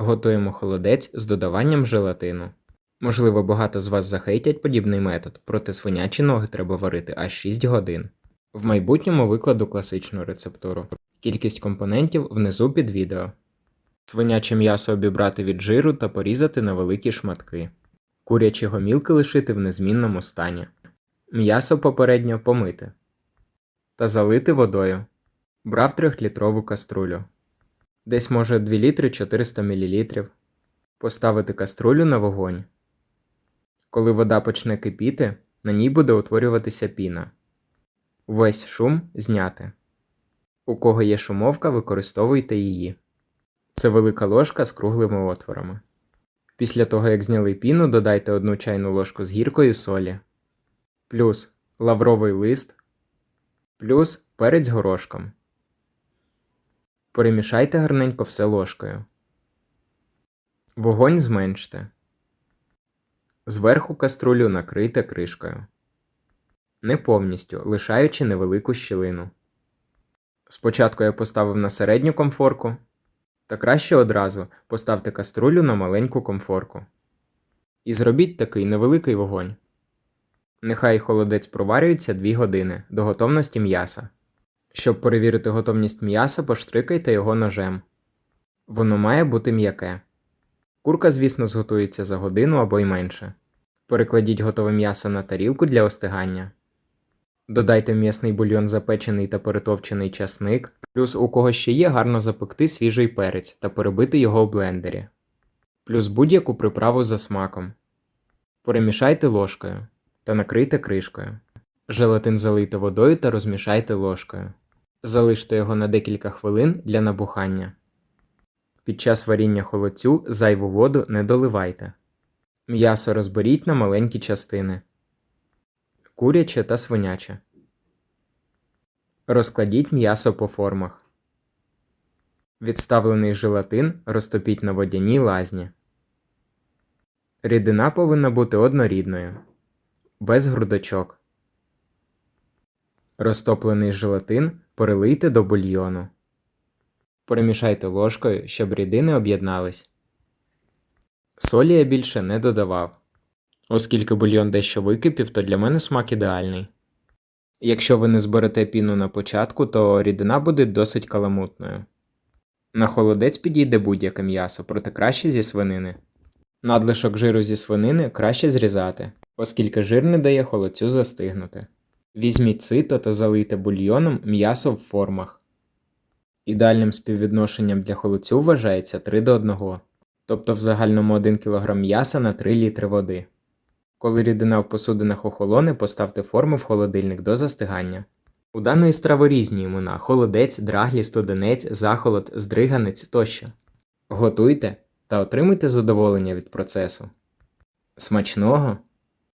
Готуємо холодець з додаванням желатину. Можливо, багато з вас захейтять подібний метод, проте свинячі ноги треба варити аж 6 годин. В майбутньому викладу класичну рецептуру. Кількість компонентів внизу під відео. Свиняче м'ясо обібрати від жиру та порізати на великі шматки. Курячі гомілки лишити в незмінному стані. М'ясо попередньо помити. Та залити водою. Брав 3-літрову каструлю. Десь може 2 літри 400 мл. Поставити каструлю на вогонь. Коли вода почне кипіти, на ній буде утворюватися піна. Весь шум зняти. У кого є шумовка, використовуйте її. Це велика ложка з круглими отворами. Після того, як зняли піну, додайте одну чайну ложку з гіркою солі, плюс лавровий лист, плюс перець горошком. Перемішайте гарненько все ложкою. Вогонь зменште. Зверху каструлю накрийте кришкою. Не повністю, лишаючи невелику щілину. Спочатку я поставив на середню комфорку, та краще одразу поставте каструлю на маленьку комфорку. І зробіть такий невеликий вогонь. Нехай холодець проварюється 2 години до готовності м'яса. Щоб перевірити готовність м'яса, поштрикайте його ножем. Воно має бути м'яке. Курка, звісно, зготується за годину або й менше. Перекладіть готове м'ясо на тарілку для остигання. Додайте в м'ясний бульйон запечений та перетовчений часник, плюс у кого ще є гарно запекти свіжий перець та перебити його в блендері, плюс будь-яку приправу за смаком. Перемішайте ложкою та накрийте кришкою. Желатин залийте водою та розмішайте ложкою. Залиште його на декілька хвилин для набухання. Під час варіння холодцю зайву воду не доливайте. М'ясо розберіть на маленькі частини. Куряче та свиняче. Розкладіть м'ясо по формах. Відставлений желатин розтопіть на водяній лазні. Рідина повинна бути однорідною, без грудочок. Розтоплений желатин перелийте до бульйону. Перемішайте ложкою, щоб рідини об'єднались. Солі я більше не додавав. Оскільки бульйон дещо википів, то для мене смак ідеальний. Якщо ви не зберете піну на початку, то рідина буде досить каламутною. На холодець підійде будь-яке м'ясо, проте краще зі свинини. Надлишок жиру зі свинини краще зрізати, оскільки жир не дає холодцю застигнути. Візьміть сито та залийте бульйоном м'ясо в формах. Ідеальним співвідношенням для холодцю вважається 3 до 1, тобто в загальному 1 кг м'яса на 3 літри води. Коли рідина в посудинах охолоне, поставте форму в холодильник до застигання. У даної страви різні імена холодець, драглі, студенець, захолод, здриганець тощо. Готуйте та отримуйте задоволення від процесу. Смачного!